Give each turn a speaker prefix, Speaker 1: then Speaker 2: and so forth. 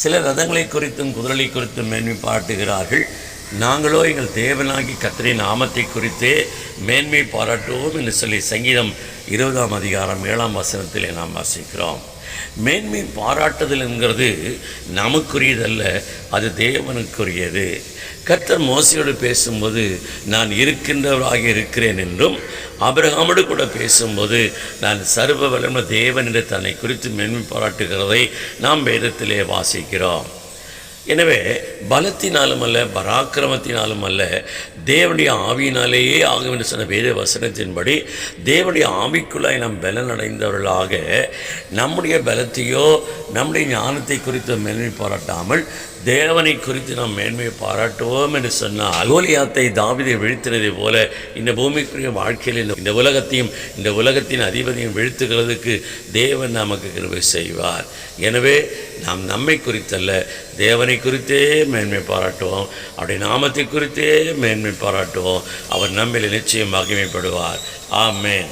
Speaker 1: சில ரதங்களை குறித்தும் குதிரை குறித்தும் மேன்மை பாராட்டுகிறார்கள். நாங்களோ எங்கள் தேவனாகி கத்திரின் நாமத்தை குறித்தே மேன்மை பாராட்டுவோம் என்று சொல்லி சங்கீதம் இருபதாம் அதிகாரம் ஏழாம் வசனத்திலே நாம் வாசிக்கிறோம். மேன்மை பாராட்டுதல் என்கிறது நமக்குரியதல்ல அது தேவனுக்குரியது. கர்த்தர் மோசையோடு பேசும்போது நான் இருக்கின்றவராக இருக்கிறேன் என்றும் ஆபிரகாமோடு கூட பேசும்போது நான் சர்வ வல்லமை தேவன் என்று தன்னை குறித்து மென்மை பாராட்டுகிறதை நாம் வேதத்திலே வாசிக்கிறோம். எனவே பலத்தினாலும் அல்ல பராக்கிரமத்தினாலும் அல்ல தேவனுடைய ஆவியினாலேயே ஆகும் என்று சொன்ன வேத வசனத்தின்படி தேவனுடைய ஆவிக்குள்ளாய் நாம் பலன் அடைந்தவர்களாக நம்முடைய பலத்தையோ நம்முடைய ஞானத்தை குறித்து மேன்மை பாராட்டாமல் தேவனை குறித்து நாம் மேன்மையை பாராட்டுவோம் என்று சொன்னால் அகோலியாத்தை தாவிதை வீழ்த்தினதை போல இந்த பூமிக்குரிய வாழ்க்கையில் இந்த- இந்த உலகத்தையும் இந்த உலகத்தின் அதிபதியும் வீழ்த்துகிறதுக்கு தேவன் நமக்கு கிருபை செய்வார். எனவே நாம் நம்மை குறித்தல்ல தேவனை குறித்தே மேன்மை பாராட்டுவோம் அவருடைய நாமத்தை குறித்தே மேன்மை பாராட்டுவோம் அவர் நம்மில் நிச்சயம் மகிமைப்படுவார். ஆமேன்.